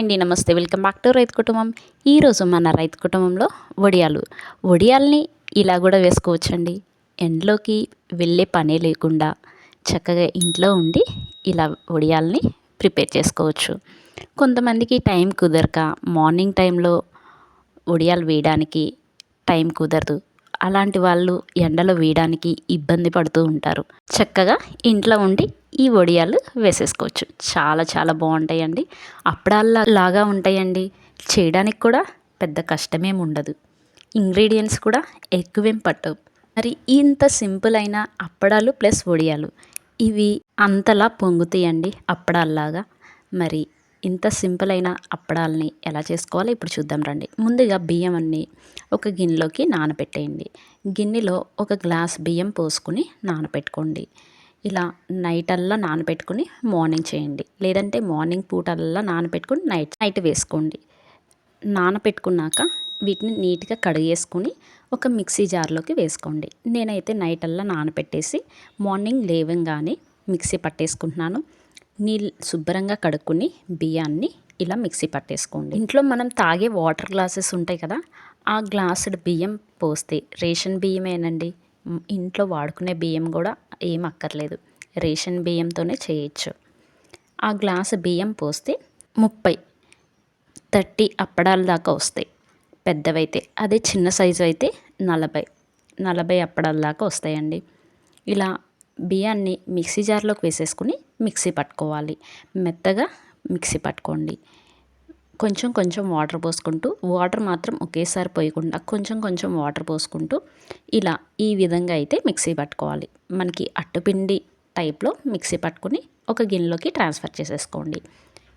అండి నమస్తే. Welcome back to రైతు కుటుంబం. ఈరోజు మన రైతు కుటుంబంలో వడియాలు వడియాల్ని ఇలా కూడా వేసుకోవచ్చండి. ఎండలోకి వెళ్ళే పనే లేకుండా చక్కగా ఇంట్లో ఉండి ఇలా వడియాల్ని ప్రిపేర్ చేసుకోవచ్చు. కొంతమందికి టైం కుదరక మార్నింగ్ టైంలో వడియాలు వేయడానికి టైం కుదరదు. అలాంటి వాళ్ళు ఎండలో వేయడానికి ఇబ్బంది పడుతూ ఉంటారు. చక్కగా ఇంట్లో ఉండి ఈ వడియాలు వేసేసుకోవచ్చు. చాలా చాలా బాగుంటాయండి. అప్పడాల్లా లాగా ఉంటాయండి. చేయడానికి కూడా పెద్ద కష్టమేం ఉండదు. ఇంగ్రీడియంట్స్ కూడా ఎక్కువేం పట్టవు. మరి ఇంత సింపుల్ అయిన అప్పడాలు ప్లస్ వడియాలు ఇవి అంతలా పొంగుతాయండి అప్పడాల్లాగా. మరి ఇంత సింపుల్ అయిన అప్పడాలని ఎలా చేసుకోవాలో? ఇప్పుడు చూద్దాం రండి. ముందుగా బియ్యం అన్ని ఒక గిన్నెలోకి నానబెట్టేయండి గిన్నెలో ఒక గ్లాస్ బియ్యం పోసుకుని నానబెట్టుకోండి ఇలా నైట్ అల్లా నానబెట్టుకుని మార్నింగ్ చేయండి. లేదంటే మార్నింగ్ పూటల్లా నానబెట్టుకుని నైట్ నైట్ వేసుకోండి. నానబెట్టుకున్నాక వీటిని నీట్గా కడిగేసుకుని ఒక మిక్సీ జార్లోకి వేసుకోండి. నేనైతే నైట్ అల్లా నానబెట్టేసి మార్నింగ్ లేవంగానే మిక్సీ పట్టేసుకుంటున్నాను. నీళ్ళు శుభ్రంగా కడుక్కుని బియ్యాన్ని ఇలా మిక్సీ పట్టేసుకోండి. ఇంట్లో మనం తాగే వాటర్ గ్లాసెస్ ఉంటాయి కదా ఆ గ్లాసుడ్ బియ్యం పోస్తే రేషన్ బియ్యమేనండి? ఇంట్లో వాడుకునే బియ్యం కూడా ఏం అక్కర్లేదు. రేషన్ బియ్యంతోనే చేయొచ్చు. ఆ గ్లాసు బియ్యం పోస్తే ముప్పై థర్టీ అప్పడాల దాకా వస్తాయి. పెద్దవైతే అదే చిన్న సైజు అయితే నలభై నలభై అప్పడాల దాకా వస్తాయండి. ఇలా బియ్యాన్ని మిక్సీ జార్లోకి వేసేసుకుని మిక్సీ పట్టుకోవాలి. మెత్తగా మిక్సీ పట్టుకోండి. కొంచెం కొంచెం వాటర్ పోసుకుంటూ వాటర్ మాత్రం ఒకేసారి పోయకుండా కొంచెం కొంచెం వాటర్ పోసుకుంటూ ఇలా ఈ విధంగా అయితే మిక్సీ పట్టుకోవాలి. మనకి అట్టుపిండి టైప్లో మిక్సీ పట్టుకుని ఒక గిన్నెలోకి ట్రాన్స్ఫర్ చేసేసుకోండి.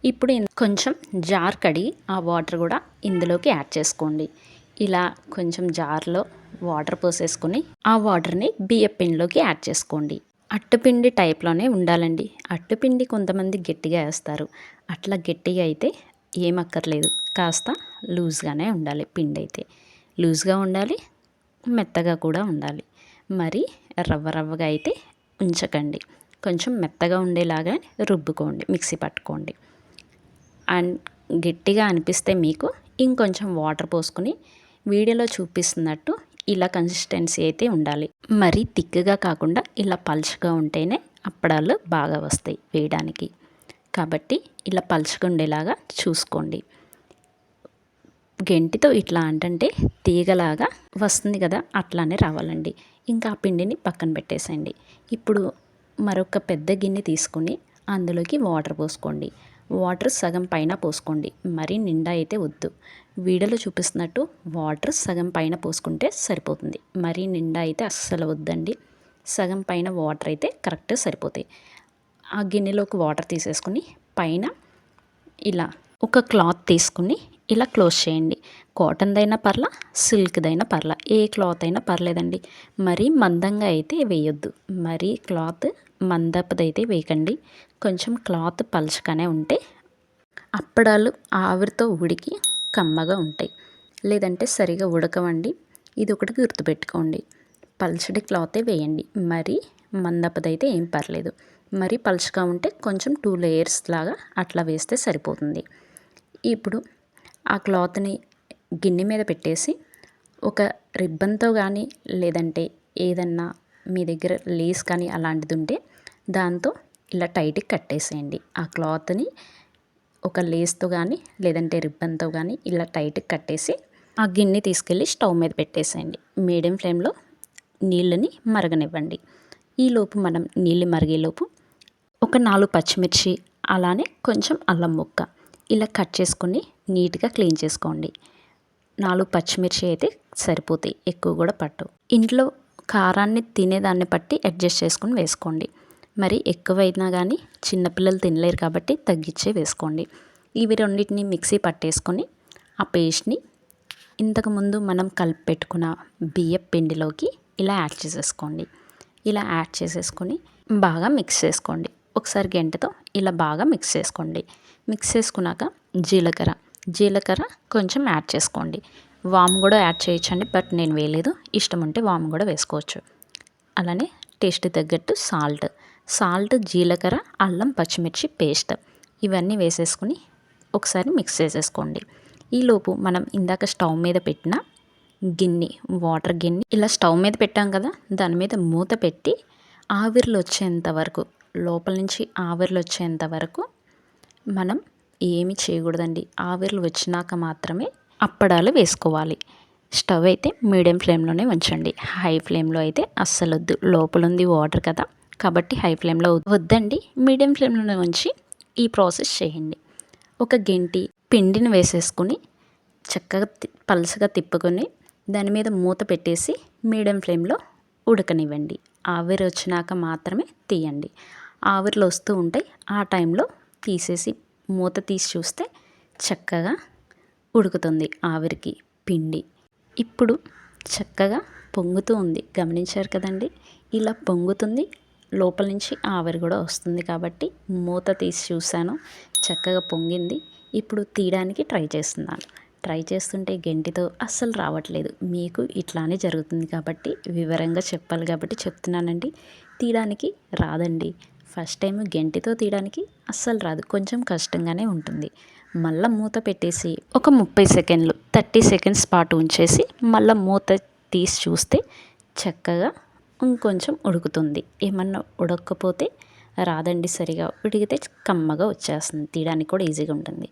ఇప్పుడు కొంచెం జార్ కడిగి ఆ వాటర్ కూడా ఇందులోకి యాడ్ చేసుకోండి. ఇలా కొంచెం జార్లో వాటర్ పోసేసుకుని ఆ వాటర్ని బియ్య పిండిలోకి యాడ్ చేసుకోండి. అట్టుపిండి టైప్లోనే ఉండాలండి. అట్టుపిండి కొంతమంది గట్టిగా వేస్తారు. అట్లా గట్టిగా అయితే ఏమక్కర్లేదు కాస్త లూజ్గానే ఉండాలి పిండి అయితే. లూజ్గా ఉండాలి మెత్తగా కూడా ఉండాలి. మరి రవ్వ రవ్వగా అయితే ఉంచకండి. కొంచెం మెత్తగా ఉండేలాగా రుబ్బుకోండి మిక్సీ పట్టుకోండి. అండ్ గట్టిగా అనిపిస్తే మీకు ఇంకొంచెం వాటర్ పోసుకొని వీడియోలో చూపిస్తున్నట్టు ఇలా కన్సిస్టెన్సీ అయితే ఉండాలి. మరీ తిక్కుగా కాకుండా ఇలా పలుచగా ఉంటేనే అప్పడాలు బాగా వస్తాయి వేయడానికి. కాబట్టి ఇలా పలుచగా ఉండేలాగా చూసుకోండి. గెంటితో ఇట్లా అంటే తీగలాగా వస్తుంది కదా అట్లానే రావాలండి. ఇంకా ఆ పిండిని పక్కన పెట్టేసేయండి. ఇప్పుడు మరొక పెద్ద గిన్నె తీసుకుని అందులోకి వాటర్ పోసుకోండి. వాటర్ సగం పైన పోసుకోండి. మరీ నిండా అయితే వద్దు. వీడియోలో చూపిస్తున్నట్టు వాటర్ సగం పైన పోసుకుంటే సరిపోతుంది. మరీ నిండా అయితే అస్సలు వద్దండి. సగం పైన వాటర్ అయితే కరెక్ట్ సరిపోతాయి. ఆ గిన్నెలోకి వాటర్ తీసేసుకుని పైన ఇలా ఒక క్లాత్ తీసుకుని ఇలా క్లోజ్ చేయండి. కాటన్దైనా పర్లా సిల్క్దైనా పర్లా ఏ క్లాత్ అయినా పర్లేదండి. మరీ మందంగా అయితే వేయొద్దు. మరీ క్లాత్ మందపదైతే వేయకండి. కొంచెం క్లాత్ పలచగానే ఉంటే అప్పడాలు ఆవిరితో ఉడికి కమ్మగా ఉంటాయి. లేదంటే సరిగా ఉడకవండి. ఇది ఒకటి గుర్తుపెట్టుకోండి. పల్చడి క్లాతే వేయండి. మరీ మందపదైతే ఏం పర్లేదు. మరీ పలుచగా ఉంటే కొంచెం టూ లేయర్స్ లాగా అట్లా వేస్తే సరిపోతుంది. ఇప్పుడు ఆ క్లాత్ని గిన్నె మీద పెట్టేసి ఒక రిబ్బన్తో కానీ లేదంటే ఏదన్నా మీ దగ్గర లేస్ కానీ అలాంటిది ఉంటే దాంతో ఇలా టైట్గా కట్టేసేయండి. ఆ క్లాత్ని ఒక లేస్తో కానీ లేదంటే రిబ్బన్తో కానీ ఇలా టైట్గా కట్టేసి ఆ గిన్నె తీసుకెళ్ళి స్టవ్ మీద పెట్టేసేయండి. మీడియం ఫ్లేమ్లో నీళ్ళని మరగనివ్వండి. ఈలోపు మనం నీళ్ళు మరిగేలోపు ఒక నాలుగు పచ్చిమిర్చి అలానే కొంచెం అల్లం ముక్క ఇలా కట్ చేసుకొని నీట్గా క్లీన్ చేసుకోండి. నాలుగు పచ్చిమిర్చి అయితే సరిపోతాయి ఎక్కువ కూడా పట్టు ఇంట్లో కారాన్ని తినేదాన్ని బట్టి అడ్జస్ట్ చేసుకుని వేసుకోండి. మరి ఎక్కువైనా కానీ చిన్నపిల్లలు తినలేరు కాబట్టి తగ్గించే వేసుకోండి. ఇవి రెండింటిని మిక్సీ పట్టేసుకొని ఆ పేస్ట్ని ఇంతకుముందు మనం కలిపి పెట్టుకున్న పిండిలోకి ఇలా యాడ్ చేసేసుకోండి. ఇలా యాడ్ చేసేసుకొని బాగా మిక్స్ చేసుకోండి. ఒకసారి గంటతో ఇలా బాగా మిక్స్ చేసుకోండి. మిక్స్ చేసుకున్నాక జీలకర్ర. జీలకర్ర కొంచెం యాడ్ చేసుకోండి. వామ్ కూడా యాడ్ చేయొచ్చండి బట్ నేను వేయలేదు. ఇష్టం ఉంటే వామ్ కూడా వేసుకోవచ్చు. అలానే టేస్ట్ తగ్గట్టు సాల్ట్. సాల్ట్ జీలకర్ర అల్లం పచ్చిమిర్చి పేస్ట్ ఇవన్నీ వేసేసుకుని ఒకసారి మిక్స్ చేసేసుకోండి. ఈలోపు మనం ఇందాక స్టవ్ మీద పెట్టిన గిన్నె వాటర్ గిన్నె ఇలా స్టవ్ మీద పెట్టాం కదా దాని మీద మూత పెట్టి ఆవిర్లు వచ్చేంత వరకు లోపల నుంచి ఆవిర్లు వచ్చేంత వరకు మనం ఏమి చేయకూడదండి. ఆవిర్లు వచ్చినాక మాత్రమే అప్పడాలు వేసుకోవాలి. స్టవ్ అయితే మీడియం ఫ్లేమ్లోనే ఉంచండి. హై ఫ్లేమ్లో అయితే అస్సలొద్దు. లోపల ఉంది వాటర్ కదా. కాబట్టి హై ఫ్లేమ్లో వద్దండి మీడియం ఫ్లేమ్లోనే ఉంచి ఈ ప్రాసెస్ చేయండి. ఒక గెంటి పిండిని వేసేసుకుని చక్కగా పలుసగా తిప్పుకొని దాని మీద మూత పెట్టేసి మీడియం ఫ్లేమ్లో ఉడకనివ్వండి. ఆవిరి వచ్చినాక మాత్రమే తీయండి. ఆవిరిలో వస్తూ ఉంటాయి ఆ టైంలో తీసేసి మూత తీసి చూస్తే చక్కగా ఉడుకుతుంది ఆవిరికి పిండి. ఇప్పుడు చక్కగా పొంగుతూ ఉంది. గమనించారు కదండి? ఇలా పొంగుతుంది లోపల నుంచి ఆవిరి కూడా వస్తుంది కాబట్టి మూత తీసి చూశాను. చక్కగా పొంగింది. ఇప్పుడు తీయడానికి ట్రై చేస్తున్నాను. ట్రై చేస్తుంటే గెంటితో అస్సలు రావట్లేదు. మీకు ఇట్లానే జరుగుతుంది కాబట్టి వివరంగా చెప్పాలి కాబట్టి చెప్తున్నానండి. తీయడానికి రాదండి. ఫస్ట్ టైం గెంటితో తీయడానికి అస్సలు రాదు. కొంచెం కష్టంగానే ఉంటుంది. మళ్ళీ మూత పెట్టేసి ఒక ముప్పై సెకండ్లు థర్టీ సెకండ్స్ పాటు ఉంచేసి మళ్ళీ మూత తీసి చూస్తే చక్కగా ఇంకొంచెం ఉడుకుతుంది. ఏమన్నా ఉడకపోతే రాదండి సరిగా. ఉడికితే కమ్మగా వచ్చేస్తుంది. తీయడానికి కూడా ఈజీగా ఉంటుంది.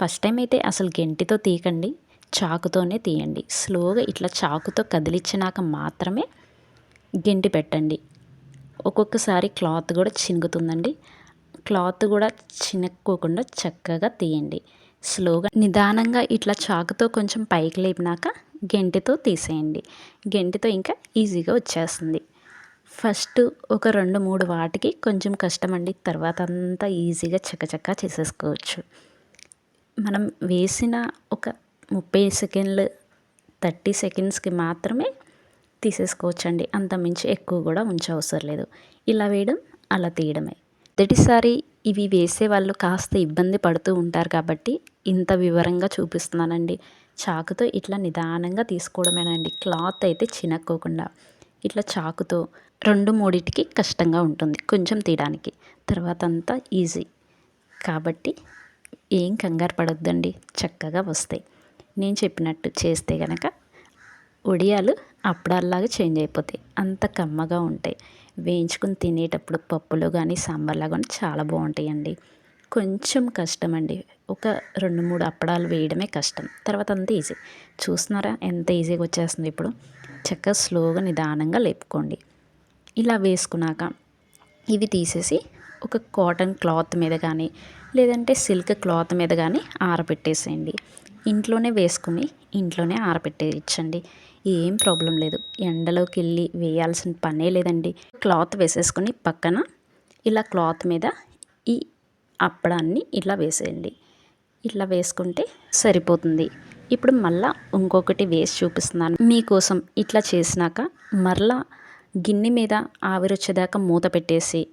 ఫస్ట్ టైం అయితే అసలు గెంటితో తీయకండి. చాకుతోనే తీయండి. స్లోగా ఇట్లా చాకుతో కదిలించినాక మాత్రమే గెంటి పెట్టండి. ఒక్కొక్కసారి క్లాత్ కూడా చినుగుతుందండి క్లాత్ కూడా చినుక్కోకుండా చక్కగా తీయండి. స్లోగా నిదానంగా ఇట్లా చాకుతో కొంచెం పైకి లేపినాక గెంటితో తీసేయండి. గెంటితో ఇంకా ఈజీగా వచ్చేస్తుంది. ఫస్ట్ ఒక రెండు మూడు వాటికి కొంచెం కష్టమండి. తర్వాత అంతా ఈజీగా చక్కచక్క చేసేసుకోవచ్చు. మనం వేసిన ఒక ముప్పై సెకండ్లు థర్టీ సెకండ్స్కి మాత్రమే తీసేసుకోవచ్చండి. అంత మించి ఎక్కువ కూడా ఉంచవసరం లేదు. ఇలా వేయడం అలా తీయడమే. మొదటిసారి ఇవి వేసే వాళ్ళు కాస్త ఇబ్బంది పడుతూ ఉంటారు కాబట్టి ఇంత వివరంగా చూపిస్తున్నానండి. చాకుతో ఇట్లా నిదానంగా తీసుకోవడమేనండి. క్లాత్ అయితే చినక్కోకుండా ఇట్లా చాకుతో రెండు మూడిటికి కష్టంగా ఉంటుంది కొంచెం తీయడానికి. తర్వాత అంతా ఈజీ. కాబట్టి ఏం కంగారు పడొద్దండి. చక్కగా వస్తాయి. నేను చెప్పినట్టు చేస్తే కనుక ఒడియాలు అప్పుడల్లాగా చేంజ్ అయిపోతాయి. అంత కమ్మగా ఉంటాయి. వేయించుకుని తినేటప్పుడు పప్పులో కానీ సాంబార్లో కానీ చాలా బాగుంటాయండి. కొంచెం కష్టం అండి ఒక రెండు మూడు అప్పడాలు వేయడమే కష్టం. తర్వాత అంత ఈజీ. చూస్తున్నారా? ఎంత ఈజీగా వచ్చేస్తుంది ఇప్పుడు? చక్కగా స్లోగా నిదానంగా లేపుకోండి. ఇలా వేసుకున్నాక ఇవి తీసేసి ఒక కాటన్ క్లాత్ మీద కానీ లేదంటే సిల్క్ క్లాత్ మీద కానీ ఆరబెట్టేసేయండి ఇంట్లోనే వేసుకుని ఇంట్లోనే ఆరబెట్టేయచ్చండి ఏం ప్రాబ్లం లేదు. ఎండలోకి వెళ్ళి వేయాల్సిన పనే లేదండి. క్లాత్ వేసేసుకొని పక్కన ఇలా క్లాత్ మీద ఈ అప్పడాన్ని ఇలా వేసేయండి. ఇట్లా వేసుకుంటే సరిపోతుంది. ఇప్పుడు మళ్ళా ఇంకొకటి వేసి చూపిస్తున్నాను. మీకోసం ఇట్లా చేసినాక మరలా గిన్నె మీద ఆవిరి వచ్చేదాకా మూత పెట్టేసి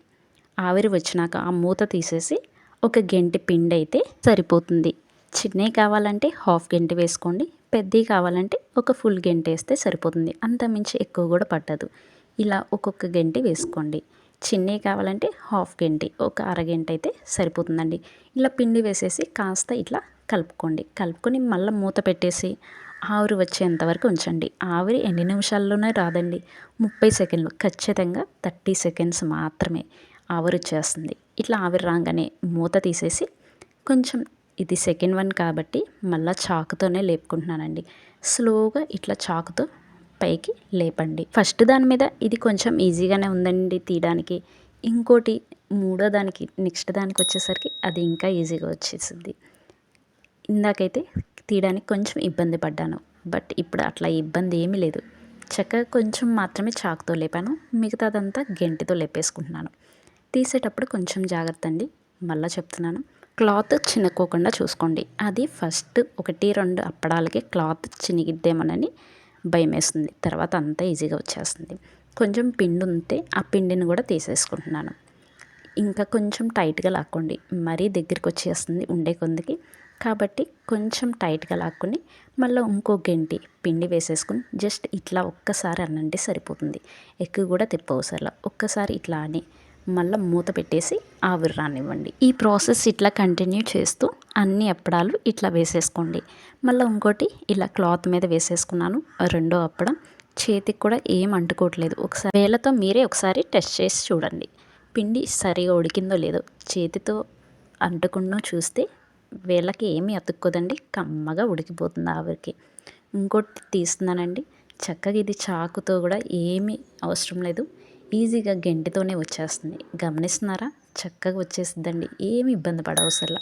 ఆవిరి వచ్చినాక ఆ మూత తీసేసి ఒక గంటి పిండి అయితే సరిపోతుంది. చిన్నవి కావాలంటే హాఫ్ గంటి వేసుకోండి. పెద్దవి కావాలంటే ఒక ఫుల్ గంటి వేస్తే సరిపోతుంది. అంత మించి ఎక్కువ కూడా పట్టదు. ఇలా ఒక్కొక్క గంటి వేసుకోండి. చిన్నవి కావాలంటే హాఫ్ గంటి ఒక అరగంట అయితే సరిపోతుందండి. ఇలా పిండి వేసేసి కాస్త ఇట్లా కలుపుకోండి. కలుపుకొని మళ్ళీ మూత పెట్టేసి ఆవిరి వచ్చేంత వరకు ఉంచండి. ఆవిరి ఎన్ని నిమిషాల్లోనే రాదండి. ముప్పై సెకండ్లు ఖచ్చితంగా థర్టీ సెకండ్స్ మాత్రమే ఆవిరి వచ్చేస్తుంది. ఇట్లా ఆవిరి రాగానే మూత తీసేసి కొంచెం ఇది సెకండ్ వన్ కాబట్టి మళ్ళీ చాకుతోనే లేపుకుంటున్నానండి. స్లోగా ఇట్లా చాకుతో పైకి లేపండి. ఫస్ట్ దాని మీద ఇది కొంచెం ఈజీగానే ఉందండి తీయడానికి. ఇంకోటి మూడో దానికి నెక్స్ట్ దానికి వచ్చేసరికి అది ఇంకా ఈజీగా వచ్చేసింది. ఇందాకైతే తీయడానికి కొంచెం ఇబ్బంది పడ్డాను. బట్ ఇప్పుడు అట్లా ఇబ్బంది ఏమీ లేదు. చక్కగా కొంచెం మాత్రమే చాకుతో లేపాను. మిగతాదంతా గెంటితో లేపేసుకుంటున్నాను. తీసేటప్పుడు కొంచెం జాగ్రత్త అండి. మళ్ళీ చెప్తున్నాను. క్లాత్ చినుక్కోకుండా చూసుకోండి. అది ఫస్ట్ ఒకటి రెండు అప్పడాలకి క్లాత్ చినిగిద్దేమోనని భయం వేస్తుంది తర్వాత అంతా ఈజీగా వచ్చేస్తుంది. కొంచెం పిండి ఉంటే ఆ పిండిని కూడా తీసేసుకుంటున్నాను. ఇంకా కొంచెం టైట్గా లాక్కోండి. మరీ దగ్గరికి వచ్చేస్తుంది ఉండే కొందికి. కాబట్టి కొంచెం టైట్గా లాక్కుని మళ్ళీ ఇంకో గంటి పిండి వేసేసుకుని జస్ట్ ఇట్లా ఒక్కసారి అనంటే సరిపోతుంది. ఎక్కువ కూడా తిప్పవసరలా ఒక్కసారి ఇట్లా అని మళ్ళీ మూత పెట్టేసి ఆవిరి రానివ్వండి. ఈ ప్రాసెస్ ఇట్లా కంటిన్యూ చేస్తూ అన్ని అప్పడాలు ఇట్లా వేసేసుకోండి. మళ్ళీ ఇంకోటి ఇలా క్లాత్ మీద వేసేసుకున్నాను రెండో అప్పడం. చేతికి కూడా ఏం అంటుకోవట్లేదు. ఒకసారి వేళ్ళతో మీరే ఒకసారి టెస్ట్ చేసి చూడండి. పిండి సరిగా ఉడికిందో లేదో చేతితో అంటుకుండా చూస్తే వేళ్ళకి ఏమీ అతుక్కోదండి కమ్మగా ఉడికిపోతుంది ఆవిరికి. ఇంకోటి తీస్తున్నానండి చక్కగా ఇది చాకుతో కూడా ఏమీ అవసరం లేదు. ఈజీగా గెంటితోనే వచ్చేస్తుంది. గమనిస్తున్నారా? చక్కగా వచ్చేస్తుందండి ఏమి ఇబ్బంది పడవసరలా.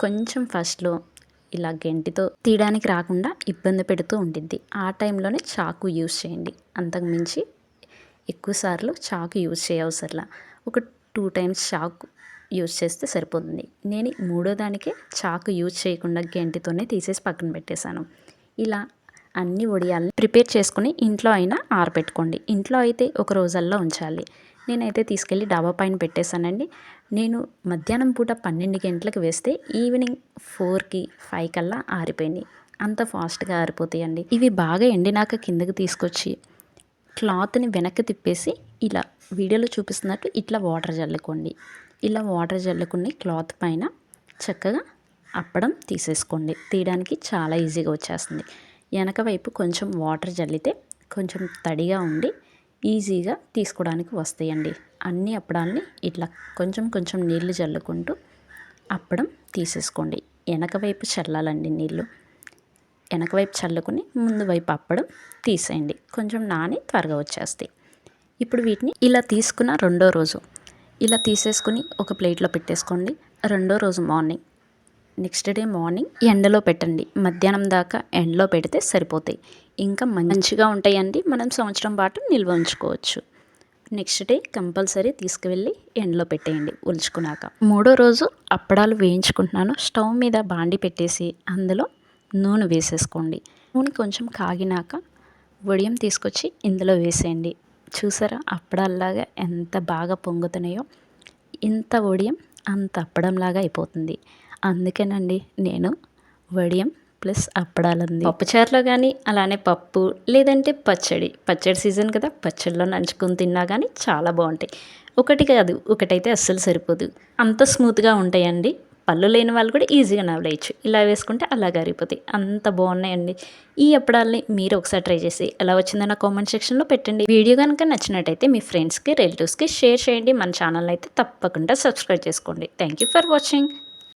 కొంచెం ఫస్ట్లో ఇలా గెంటితో తీయడానికి రాకుండా ఇబ్బంది పెడుతూ ఉండిద్ది. ఆ టైంలోనే చాకు యూస్ చేయండి. అంతకు మించి ఎక్కువసార్లు చాకు యూజ్ చేయవసరలా. ఒక టూ టైమ్స్ చాకు యూజ్ చేస్తే సరిపోతుంది. నేను మూడో దానికే చాకు యూజ్ చేయకుండా గెంటితోనే తీసేసి పక్కన పెట్టేశాను. ఇలా అన్ని ఒడియాలని ప్రిపేర్ చేసుకుని ఇంట్లో అయినా ఆరబెట్టుకోండి ఇంట్లో అయితే ఒక రోజల్లో ఉంచాలి. నేనైతే తీసుకెళ్ళి డాబా పైన పెట్టేశానండి. నేను మధ్యాహ్నం పూట పన్నెండు గంటలకు వేస్తే ఈవినింగ్ ఫోర్కి ఫైవ్ కల్లా ఆరిపోయినాయి అంత ఫాస్ట్గా ఆరిపోతాయండి. ఇవి బాగా ఎండినాక కిందకి తీసుకొచ్చి క్లాత్ని వెనక్కి తిప్పేసి ఇలా వీడియోలో చూపిస్తున్నట్టు ఇట్లా వాటర్ చల్లుకోండి ఇలా వాటర్ చల్లుకుని క్లాత్ పైన చక్కగా అప్పడం తీసేసుకోండి. తీయడానికి చాలా ఈజీగా వచ్చేస్తుంది. వెనక వైపు కొంచెం వాటర్ చల్లితే కొంచెం తడిగా ఉండి ఈజీగా తీసుకోవడానికి వస్తాయండి. అన్ని అప్పడాలని ఇట్లా కొంచెం కొంచెం నీళ్ళు చల్లుకుంటూ అప్పడం తీసేసుకోండి. వెనక వైపు చల్లాలండి నీళ్ళు వెనక వైపు చల్లుకుని ముందు వైపు అప్పడం తీసేయండి. కొంచెం నాని త్వరగా వచ్చేస్తాయి. ఇప్పుడు వీటిని ఇలా తీసుకున్న రెండో రోజు. ఇలా తీసేసుకుని ఒక ప్లేట్లో పెట్టేసుకోండి. రెండో రోజు మార్నింగ్. నెక్స్ట్ డే మార్నింగ్ ఎండలో పెట్టండి. మధ్యాహ్నం దాకా ఎండలో పెడితే సరిపోతాయి. ఇంకా మంచిగా ఉంటాయండి. మనం సంవత్సరం పాటు నిల్వ ఉంచుకోవచ్చు. నెక్స్ట్ డే కంపల్సరీ తీసుకువెళ్ళి ఎండలో పెట్టేయండి. ఉల్చుకున్నాక మూడో రోజు అప్పడాలు వేయించుకుంటున్నాను. స్టవ్ మీద బాండి పెట్టేసి అందులో నూనె వేసేసుకోండి. నూనె కొంచెం కాగినాక వడియం తీసుకొచ్చి ఇందులో వేసేయండి. చూసారా? అప్పడాల్లాగా ఎంత బాగా పొంగుతున్నాయో. ఇంత వడియం అంత అప్పడంలాగా అయిపోతుంది. అందుకేనండి నేను వడియం ప్లస్ అప్పడాలంది పప్పుచారులో కానీ అలానే పప్పు లేదంటే పచ్చడి. పచ్చడి సీజన్ కదా పచ్చడిలో నంచుకొని తిన్నా కానీ చాలా బాగుంటాయి. ఒకటి కాదు ఒకటైతే అస్సలు సరిపోదు. అంత స్మూత్గా ఉంటాయండి. పళ్ళు లేని వాళ్ళు కూడా ఈజీగా నవలేయచ్చు. ఇలా వేసుకుంటే అలా గారిపోతాయి. అంత బాగున్నాయండి. ఈ అప్పడాలని మీరు ఒకసారి ట్రై చేసి ఎలా వచ్చిందో నా కామెంట్ సెక్షన్లో పెట్టండి. వీడియో కనుక నచ్చినట్టయితే మీ ఫ్రెండ్స్కి రిలేటివ్స్కి షేర్ చేయండి. మన ఛానల్ అయితే తప్పకుండా సబ్స్క్రైబ్ చేసుకోండి. Thank you for watching.